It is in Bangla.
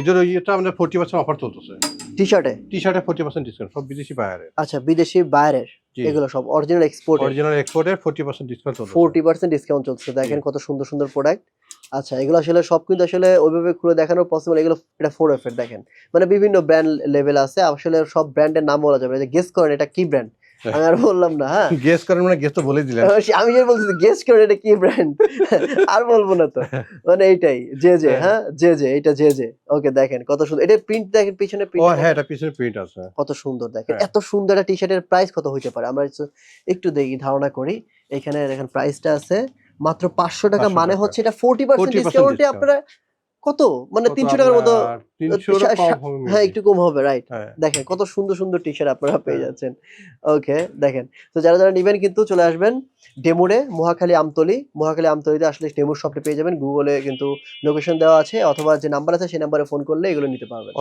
ঈদের ইয়েটা আমাদের ফোর্টি পার্সেন্ট অফার চলতেছে। টি শার্টে টি শার্টে ফোর্টি পার্সেন্ট ডিসকাউন্ট সব বিদেশি বায়ারের। আচ্ছা বিদেশি বাইরের এগুলো সব অরিজিনাল এক্সপোর্ট অরিজিনাল এক্সপোর্টের ফোর্টি পার্সেন্ট ডিসকাউন্ট চলতেছে। ফোরটি পার্সেন্ট ডিসকাউন্ট চলছে দেখেন কত সুন্দর সুন্দর প্রোডাক্ট আচ্ছা এগুলো আসলে সব কিন্তু আসলে ওইভাবে খুলে দেখানো পসিবল এগুলো এটা ফোর এফ দেখেন। মানে বিভিন্ন ব্র্যান্ড লেভেল আছে আসলে সব ব্র্যান্ডের নাম বলা যাবে গেস করেন এটা কি ব্র্যান্ড। আমি আর বললাম না হ্যাঁ। গেস করেন মানে গেস তো বলে দিলেন। আমি যে বলছি গেস করেন এটা কি ব্র্যান্ড আর বলব না তো। মানে এইটাই যে যে হ্যাঁ। হ্যাঁ যে যে এটা যে যে। ওকে দেখেন কত সুন্দর। এটা প্রিন্ট দেখেন পিছনে ও প্রিন্ট হ্যাঁ এটা পিছনে প্রিন্ট আছে। কত সুন্দর দেখেন। হ্যাঁ। এত সুন্দর একটা টি শার্টের প্রাইস কত হইতে পারে? আমরা একটু- দেখি ধারণা করি। এখানে দেখেন প্রাইসটা আছে মাত্র পাঁচশো টাকা। মানে হচ্ছে এটা ফোর্টি পার্সেন্ট 40% ডিসকাউন্টে আপনারা কত? মানে তিনশো টাকার মতো হ্যাঁ একটু কম হবে রাইট হ্যাঁ। দেখেন কত সুন্দর সুন্দর টি শার্ট আপনারা পেয়ে হ্যাঁ। যাচ্ছেন। ওকে দেখেন। তো যারা যারা নেবেন কিন্তু চলে আসবেন ডেমোরে মহাখালী আমতলি। মহাখালী আমতলিতে আসলে ডেমোর শপটা পেয়ে যাবেন। গুগলে কিন্তু লোকেশন দেওয়া আছে অথবা যে নাম্বার আছে সেই নাম্বারে ফোন করলে এগুলো নিতে পারবেন।